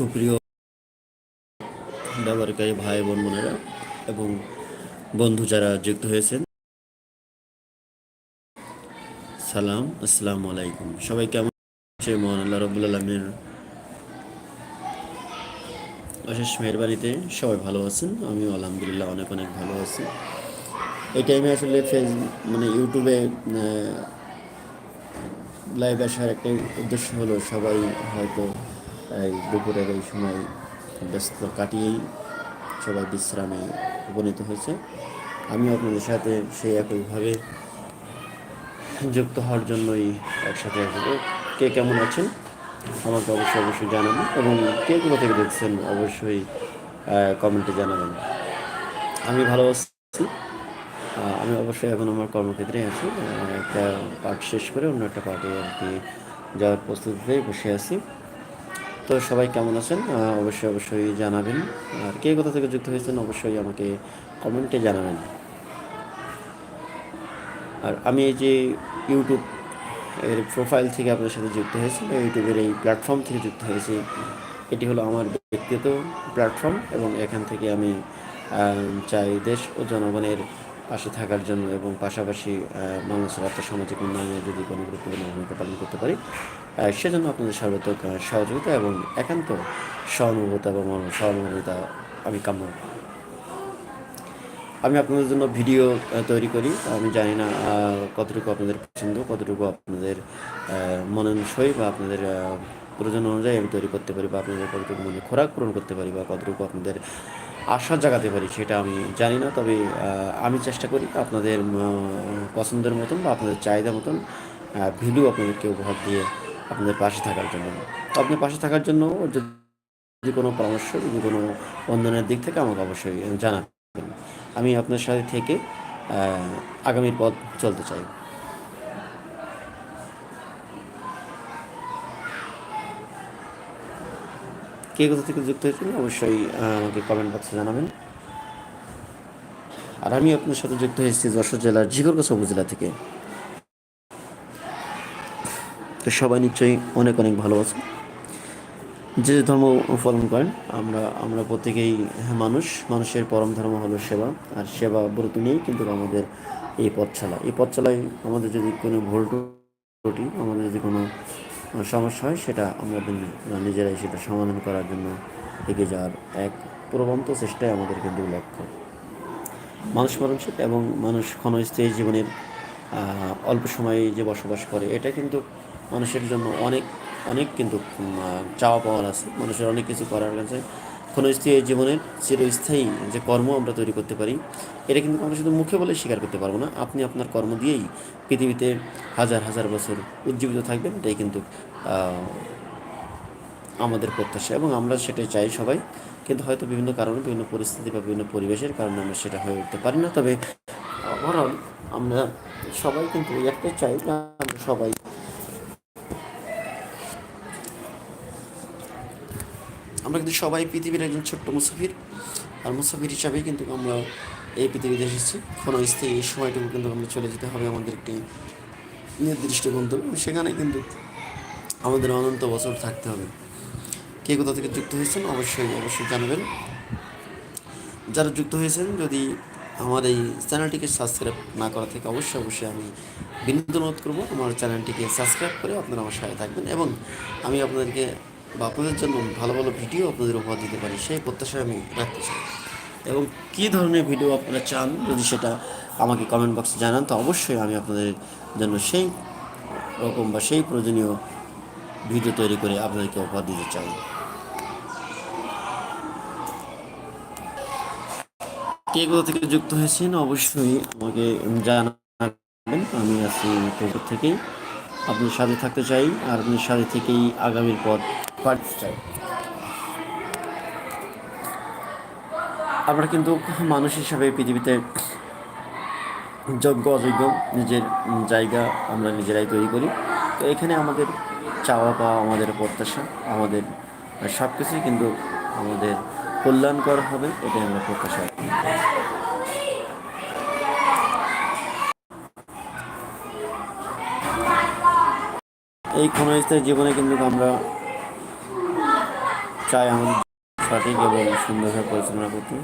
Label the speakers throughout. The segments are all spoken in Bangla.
Speaker 1: সুপ্রিয় ব্যবহারকারী ভাই বোন বোনেরা এবং বন্ধু যারা যুক্ত হয়েছেন, সালাম, আসসালামু আলাইকুম। সবাই কেমন আছে মহান আল্লাহ রবুল আলমের অশেষ মেহরবানিতে সবাই ভালো আছেন আমি আলহামদুলিল্লাহ অনেক অনেক ভালো আছি। এই টাইমে আসলে ফেস মানে ইউটিউবে লাইভ আসার একটা উদ্দেশ্য হলো সবাই হয়তো এই দুপুরের এই সময় ব্যস্ত কাটিয়েই সবাই বিশ্রামে উপনীত হয়েছে। আমি আপনাদের সাথে সেই একইভাবে যুক্ত হওয়ার জন্যই একসাথে আসব। কে কেমন আছেন? আমাকে অবশ্যই অবশ্যই জানাবেন এবং কে কোথা থেকে দেখছেন অবশ্যই কমেন্টে জানাবেন। আমি ভালো আছি। আমি অবশ্যই এখন আমার কর্মক্ষেত্রে আছি। একটা পার্ট শেষ করে অন্য একটা পার্টে আর কি যাওয়ার প্রস্তুতিতে বসে আছি। তো সবাই কেমন আছেন? অবশ্যই অবশ্যই জানাবেন। আর কে কোথা থেকে যুক্ত হয়েছেন অবশ্যই আমাকে কমেন্টে জানাবেন। আর আমি এই যে ইউটিউব এর প্রোফাইল থেকে আপনার সাথে যুক্ত হয়েছি ইউটিউবের এই প্ল্যাটফর্ম থেকে যুক্ত হয়েছি, এটি হলো আমার ব্যক্তিগত প্ল্যাটফর্ম এবং এখান থেকে আমি চাই দেশ ও জনগণের পাশে থাকার জন্য এবং পাশাপাশি মানুষের আর্থসামাজিক উন্নয়নে যদি কোনো গুরুত্বপূর্ণ ভূমিকা পালন করতে পারি সেজন্য আপনাদের সর্বাত্মক সহযোগিতা এবং একান্ত সহানুভূতা এবং সহানুভূতা আমি কাম্য। আমি আপনাদের জন্য ভিডিও তৈরি করি। আমি জানি না কতটুকু আপনাদের পছন্দ, কতটুকু আপনাদের মননসই বা আপনাদের প্রয়োজন অনুযায়ী আমি তৈরি করতে পারি বা আপনাদের কতটুকু মনে খোরাক পূরণ করতে পারি বা কতটুকু আপনাদের আশা জাগাতে পারি, সেটা আমি জানি না। তবে আমি চেষ্টা করি আপনাদের পছন্দের মতন বা আপনাদের চাহিদা মতন ভিডিও আপনাদেরকে উপহার দিয়ে আপনাদের পাশে থাকার জন্য। আপনার পাশে থাকার জন্য যদি কোনো পরামর্শ, যদি কোনো বন্ধনের দিক থেকে আমাকে অবশ্যই জানাবেন। আমি আপনার সাথে থেকে আগামীর পথ চলতে চাই। কে কোথা থেকে যুক্ত হয়েছেন অবশ্যই আমাকে কমেন্ট বক্সে জানাবেন। আর আমি আপনার সাথে যুক্ত হয়েছি যশোর জেলার ঝিগরগাছা উপজেলা থেকে। তো সবাই নিশ্চয়ই অনেক অনেক ভালো আছে যে যে ধর্ম পালন করেন, আমরা আমরা প্রত্যেকেই মানুষ। মানুষের পরম ধর্ম হলো সেবা। আর সেবা ব্রত নিয়েই কিন্তু আমাদের এই পথ চলা। এই পথ চলায় আমাদের যদি কোনো ভুল ত্রুটি, আমাদের যদি কোনো সমস্যা হয়, সেটা আমাদের নিজেরাই সেটা সমাধান করার জন্য এগিয়ে যাওয়ার এক প্রবন্ত চেষ্টাই আমাদের কিন্তু লক্ষ্য মানুষ মরণশীল এবং মানুষ ক্ষণস্থায়ী জীবনের অল্প সময়ে যে বসবাস করে, এটা কিন্তু মানুষের জন্য অনেক অনেক কিন্তু চাওয়া পাওয়ার আছে। মানুষের অনেক কিছু করার কাছে ক্ষণস্থায়ী জীবনের চিরস্থায়ী যে কর্ম আমরা তৈরি করতে পারি, এটা কিন্তু আমরা শুধু মুখে বলে স্বীকার করতে পারব না। আপনি আপনার কর্ম দিয়েই পৃথিবীতে হাজার হাজার বছর উজ্জীবিত থাকবেন। এটাই কিন্তু আমাদের প্রত্যাশা এবং আমরা সেটাই চাই সবাই। কিন্তু হয়তো বিভিন্ন কারণে, বিভিন্ন পরিস্থিতি বা বিভিন্ন পরিবেশের কারণে আমরা সেটা হয়ে উঠতে পারি না। তবে ওভারঅল আমরা সবাই কিন্তু একটাই চাই আমরা সবাই আমরা কিন্তু সবাই পৃথিবীর একজন ছোট্ট মুসাফির। আর মুসাফির হিসাবেই কিন্তু আমরা এই পৃথিবীতে এসেছি। কোনো স্থায়ী এই সময়টুকু কিন্তু আমরা চলে যেতে হবে আমাদের একটি নির্দিষ্ট গন্তব্য। সেখানে কিন্তু আমাদের অনন্ত বছর থাকতে হবে। কে কোথা থেকে যুক্ত হয়েছেন অবশ্যই অবশ্যই জানাবেন। যারা যুক্ত হয়েছেন, যদি আমার এই চ্যানেলটিকে সাবস্ক্রাইব না করা থেকে অবশ্যই অবশ্যই আমি বিনোদন অনুরোধ করব, আমার চ্যানেলটিকে সাবস্ক্রাইব করে আপনারা আমার সাথে থাকবেন। এবং আমি আপনাদেরকে বা আপনাদের জন্য ভালো ভালো ভিডিও আপনাদের উপহার দিতে পারি, সেই প্রত্যাশা আমি রাখতে চাই। এবং কী ধরনের ভিডিও আপনারা চান যদি সেটা আমাকে কমেন্ট বক্সে জানান, তো অবশ্যই আমি আপনাদের জন্য সেই রকম বা সেই প্রয়োজনীয় ভিডিও তৈরি করে আপনাদেরকে উপহার দিতে চাই। কে কোথা থেকে যুক্ত হয়েছেন অবশ্যই আমাকে জানাবেন। আমি আছি থেকেই। আপনার সাথে থাকতে চাই, আর আপনার সাথে থেকেই আগামীর পথ কাটতে চাই। আমরা কিন্তু মানুষ হিসাবে পৃথিবীতে যোগ্য অযোগ্য নিজের জায়গা আমরা নিজেরাই তৈরি করি। তো এখানে আমাদের চাওয়া পাওয়া, আমাদের প্রত্যাশা, আমাদের সব কিছুই কিন্তু আমাদের কল্যাণকর হবে, এটাই আমরা প্রত্যাশা এই ক্ষণস্থায়ী জীবনে কিন্তু আমরা চাই আমাদের সঠিক এবং সুন্দরভাবে পরিচালনা করতে।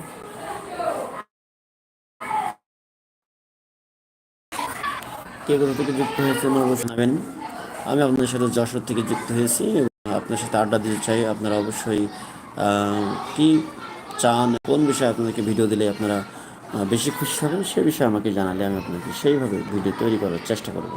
Speaker 1: কে কোথা থেকে যুক্ত হয়েছেন অবশ্যই জানাবেন। আমি আপনাদের সাথে যশোর থেকে যুক্ত হয়েছি এবং আপনার সাথে আড্ডা দিতে চাই। আপনারা অবশ্যই কি চান, কোন বিষয়ে আপনাদেরকে ভিডিও দিলে আপনারা বেশি খুশি হবেন সে বিষয়ে আমাকে জানালে আমি আপনাকে সেইভাবে ভিডিও তৈরি করার চেষ্টা করব।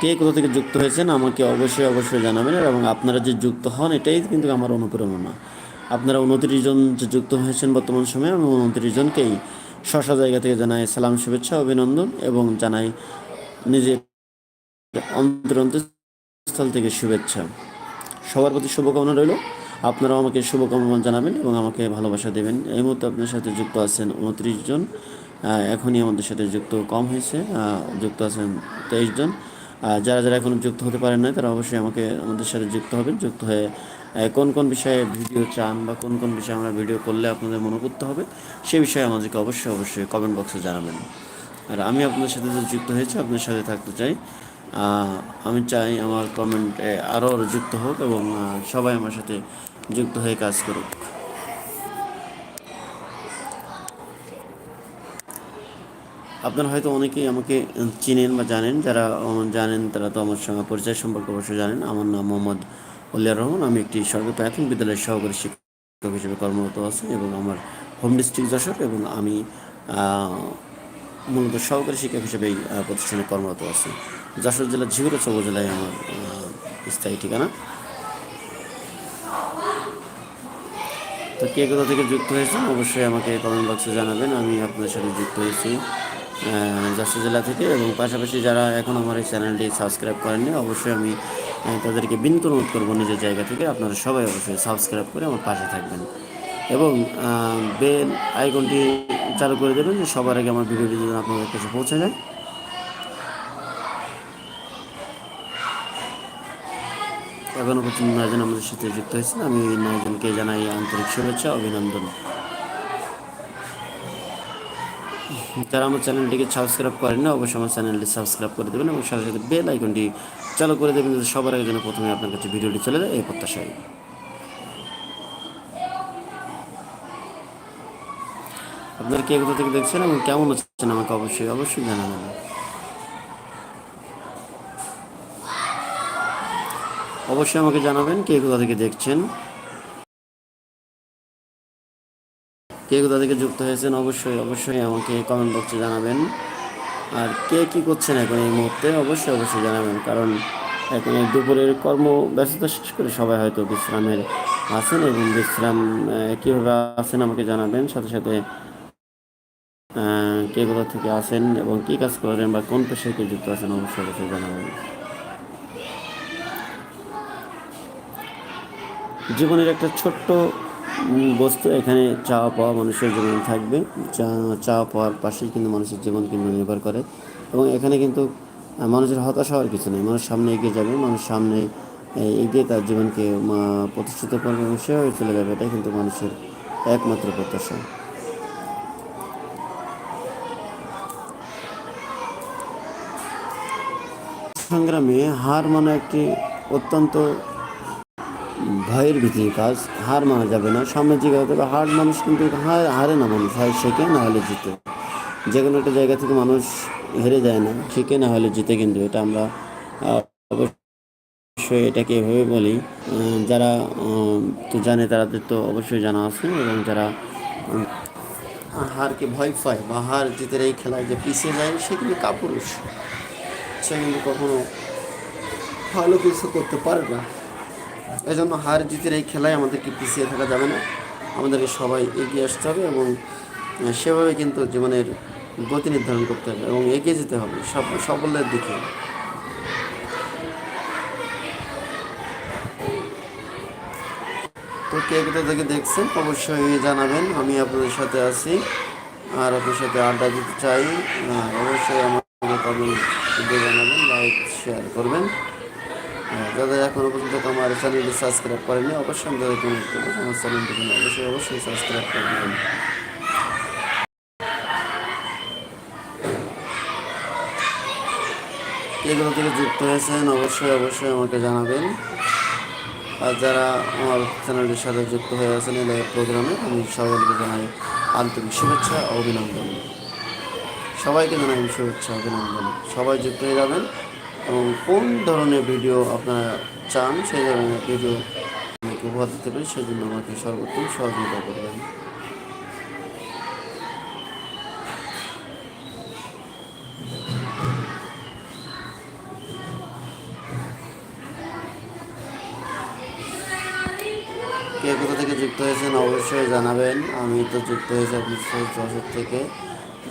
Speaker 1: কে কোথা থেকে যুক্ত হয়েছেন আমাকে অবশ্যই অবশ্যই জানাবেন এবং আপনারা যে যুক্ত হন, এটাই কিন্তু আমার অনুপ্রেরণা। আপনারা উনত্রিশ জন যে যুক্ত হয়েছেন বর্তমান সময়ে, আমি উনত্রিশ জনকেই শশা জায়গা থেকে জানাই সালাম, শুভেচ্ছা, অভিনন্দন এবং জানাই নিজের অন্তর অন্তঃস্থল থেকে শুভেচ্ছা। সবার প্রতি শুভকামনা রইল। আপনারাও আমাকে শুভকামনা জানাবেন এবং আমাকে ভালোবাসা দেবেন। এই মুহূর্তে আপনার সাথে যুক্ত আছেন উনত্রিশ জন। এখনই আমাদের সাথে যুক্ত কম হয়েছে। যুক্ত আছেন তেইশ জন। যারা যারা এখনও যুক্ত হতে পারেন না তারা অবশ্যই আমাকে আমাদের সাথে যুক্ত হবেন। যুক্ত হয়ে কোন কোন বিষয়ে ভিডিও চান বা কোন কোন বিষয়ে আমরা ভিডিও করলে আপনাদের মনে করতে হবে, সে বিষয়ে আমাদেরকে অবশ্যই অবশ্যই কমেন্ট বক্সে জানাবেন। আর আমি আপনাদের সাথে যে যুক্ত হয়েছি, আপনাদের সাথে থাকতে চাই। আমি চাই আমার কমেন্টে আরও যুক্ত হোক এবং সবাই আমার সাথে যুক্ত হয়ে কাজ করুক। আপনারা হয়তো অনেকেই আমাকে চিনেন বা জানেন, যারা জানেন তারা তো আমার সঙ্গে পরিচয় সম্পর্কে অবশ্যই জানেন। আমার নাম মোহাম্মদ উল্লিয়ার রহমান, আমি একটি সরকারি প্রাথমিক বিদ্যালয়ের সহকারী শিক্ষক হিসেবে কর্মরত আছি এবং আমার হোম ডিস্ট্রিক্ট যশোর এবং আমি মূলত সহকারী শিক্ষক হিসেবে এই প্রতিষ্ঠানে কর্মরত আছি। যশোর জেলার ঝিগুড়া উপজেলায় আমার স্থায়ী ঠিকানা। তো কে কোথা থেকে যুক্ত হয়েছেন অবশ্যই আমাকে কমেন্ট বক্সে জানাবেন, আমি আপনাদের সাথে যুক্ত হয়েছি। যশোর জেলা থেকে এবং পাশাপাশি যারা এখন আমার এই চ্যানেলটি সাবস্ক্রাইব করেননি, অবশ্যই আমি তাদেরকে বিনীত অনুরোধ করব নিজের জায়গা থেকে আপনারা সবাই অবশ্যই সাবস্ক্রাইব করে আমার পাশে থাকবেন। এবং বেল আইকনটি চালু করে দেবেন যে সবার আগে আমার ভিডিওটি যেন আপনাদের কাছে পৌঁছে যায়। এখনও পর্যন্ত নয়জন আমাদের সাথে যুক্ত হয়েছেন। আমি নয়জনকে জানাই আন্তরিক শুভেচ্ছা, অভিনন্দন। যারা আমার চ্যানেলটিকে সাবস্ক্রাইব করেন না, অবশ্যই আমার চ্যানেলটি সাবস্ক্রাইব করে দেবেন এবং সাথে সাথে বেল আইকনটি চালু করে দেবেন যাতে সবার আগে যেন প্রথমে আপনার কাছে ভিডিওটি চলে যায়, এই প্রত্যাশায়। আপনারা কে কোথা থেকে দেখছেন এবং কেমন আছেন আমাকে অবশ্যই অবশ্যই জানাবেন। অবশ্যই আমাকে জানাবেন কে কোথা থেকে দেখছেন। কে কোথা থেকে যুক্ত হয়েছেন অবশ্যই অবশ্যই আমাকে কমেন্ট বক্সে জানাবেন। আর কে কি করছেন এখন এই মুহূর্তে অবশ্যই অবশ্যই জানাবেন। কারণ এখন এই দুপুরের কর্ম ব্যস্ততা শেষ করে সবাই হয়তো বিশ্রামের আছেন এবং বিশ্রাম কীভাবে আছেন আমাকে জানাবেন। সাথে সাথে কে কোথা থেকে আসেন এবং কী কাজ করেন বা কোন পেশায় যুক্ত আছেন অবশ্যই অবশ্যই জানাবেন। জীবনের একটা ছোট্ট বস্তু এখানে চাওয়া পাওয়া মানুষের জীবন থাকবে। চাওয়া পাওয়ার পাশেই কিন্তু মানুষের জীবন কিন্তু নির্ভর করে। এবং এখানে কিন্তু মানুষের হতাশা হওয়ার কিছু নেই। মানুষ সামনে এগিয়ে যাবে, মানুষ সামনে এগিয়ে তার জীবনকে প্রতিষ্ঠিত করবে এবং সেভাবে চলে যাবে। এটাই কিন্তু মানুষের একমাত্র প্রত্যাশা। সংগ্রামে হার মানে একটি অত্যন্ত ভয়ের ভীতির কাজ হার মানা যাবে না হতে হার মানুষ কিন্তু হার না মানুষ হয় শেখে না হলে জিতে। যে কোনো একটা জায়গা থেকে মানুষ হেরে যায় না শেখে না হলে জিতে কিন্তু, এটা আমরা অবশ্যই এটাকে এভাবে বলি। যারা তো জানে তাদের তো অবশ্যই জানা আছে, এবং যারা হারকে ভয় পায় বা হার জিতের এই খেলায় যে পিছিয়ে যায়, সে কিন্তু কাপুরুষ। সে কিন্তু কখনো ভালো কিছু করতে পারে না। এই জন্য হার জিতের এই খেলায় আমাদেরকে পিছিয়ে থাকা যাবে না। আমাদেরকে সবাই এগিয়ে আসতে হবে এবং সেভাবে কিন্তু জীবনের গতি নির্ধারণ করতে হবে এবং এগিয়ে যেতে হবে সাফল্যের দিকে। তো কে কোথা থেকে দেখছেন অবশ্যই জানাবেন। আমি আপনাদের সাথে আছি আর আপনার সাথে আড্ডা দিতে চাই। অবশ্যই কমেন্ট জানাবেন, লাইক, শেয়ার করবেন। যাদের এখনও পর্যন্ত আমার চ্যানেলটি সাবস্ক্রাইব করেনি অবশ্যই আমি তাদের আমার চ্যানেলটি অবশ্যই অবশ্যই সাবস্ক্রাইব করে দেবেন। এগুলো থেকে যুক্ত হয়েছেন, অবশ্যই অবশ্যই আমাকে জানাবেন। আর যারা আমার চ্যানেলটির সাথে যুক্ত হয়ে আছেন এই প্রোগ্রামে আমি সবাইকে জানাই আন্তরিক শুভেচ্ছা অভিনন্দন। সবাইকে জানাই শুভেচ্ছা, অভিনন্দন। সবাই যুক্ত হয়ে যাবেন। এবং কোন ধরনের ভিডিও আপনারা চান, সেই ধরনের ভিডিও আমাকে উপহার দিতে পারি সেই জন্য আমাকে সর্বোত্তম সহযোগিতা করবেন। কে কোথা থেকে যুক্ত হয়েছেন অবশ্যই জানাবেন। আমি তো যুক্ত হয়েছি আপনি যশোর থেকে।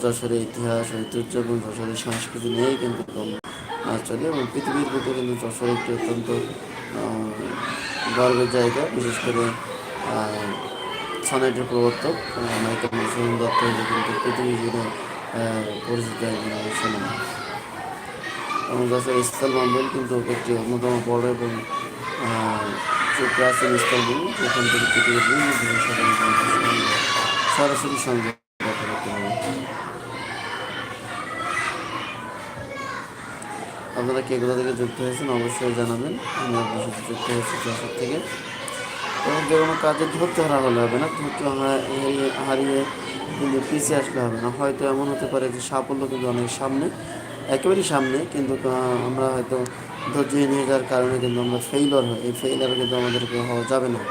Speaker 1: যশোরের ইতিহাস, ঐতিহ্য এবং যশোরের সংস্কৃতি নিয়েই কিন্তু চলে এবং পৃথিবীর বুকে কিন্তু যশোর একটি অত্যন্ত গর্বের জায়গা বিশেষ করে আহ, সনেটের প্রবর্তক মাইকেল মধুসূদন দত্ত কিন্তু পৃথিবী জুড়ে পরিচিত একজন শোনা এবং যশোর স্থল মন্ডল কিন্তু একটি অন্যতম বড় এবং প্রাচীন স্থলগুলো যেখান থেকে পৃথিবীর বিভিন্ন সরাসরি সংযোগ করতে পারে আপনারা কে কোথা থেকে যুক্ত হয়েছেন অবশ্যই জানাবেন। আমি আপনার সাথে যুক্ত হয়েছি যশোর থেকে। এবং যে কোনো কাজে ধৈর্য হারা হলে হবে না, ধৈর্য হারিয়ে হারিয়ে কিন্তু পিছিয়ে আসলে হবে না। হয়তো এমন হতে পারে যে সাফল্য কিন্তু অনেক সামনে, একেবারেই সামনে, কিন্তু আমরা হয়তো ধৈর্য নিয়ে যাওয়ার কারণে কিন্তু আমরা ফেইলর হই এই ফেইলার কিন্তু আমাদেরকে হওয়া যাবে না।